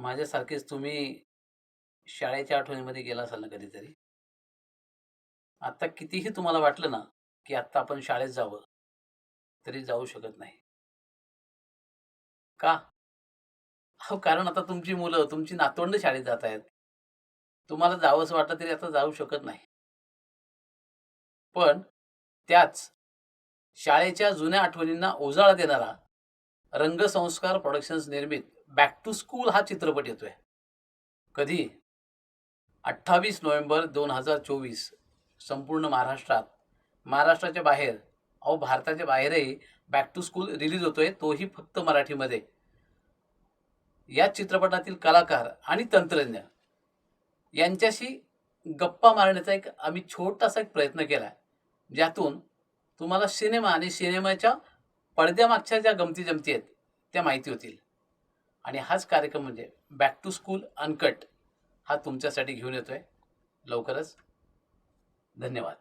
माझ्यासारखेच तुम्ही शाळेच्या आठवणीमध्ये गेला असाल ना कधीतरी? आत्ता कितीही तुम्हाला वाटलं ना की आत्ता आपण शाळेत जावं तरी जाऊ शकत नाही. का? हो कारण आता तुमची मुलं तुमची नातवंड शाळेत जात आहेत. तुम्हाला जावंसं वाटलं तरी आता जाऊ शकत नाही. पण त्याच शाळेच्या जुन्या आठवणींना उजाळा देणारा रंगसंस्कार प्रोडक्शन्स निर्मित बॅक टू स्कूल हा चित्रपट येतोय. कधी? अठ्ठावीस नोव्हेंबर दोन हजार चोवीस संपूर्ण महाराष्ट्रात. महाराष्ट्राच्या बाहेर अहो भारताच्या बाहेरही बॅक टू स्कूल रिलीज होतोय तोही फक्त मराठीमध्ये. या चित्रपटातील कलाकार आणि तंत्रज्ञ यांच्याशी गप्पा मारण्याचा एक आम्ही छोटासा एक प्रयत्न केला. आहे ज्यातून तुम्हाला सिनेमा आणि सिनेमाच्या पडद्यामागच्या ज्या गमती जमती आहेत त्या माहिती होतील. आणि हाच कार्यक्रम म्हणजे बॅक टू स्कूल अनकट हा तुमच्यासाठी घेऊन येतोय. लवकरच धन्यवाद.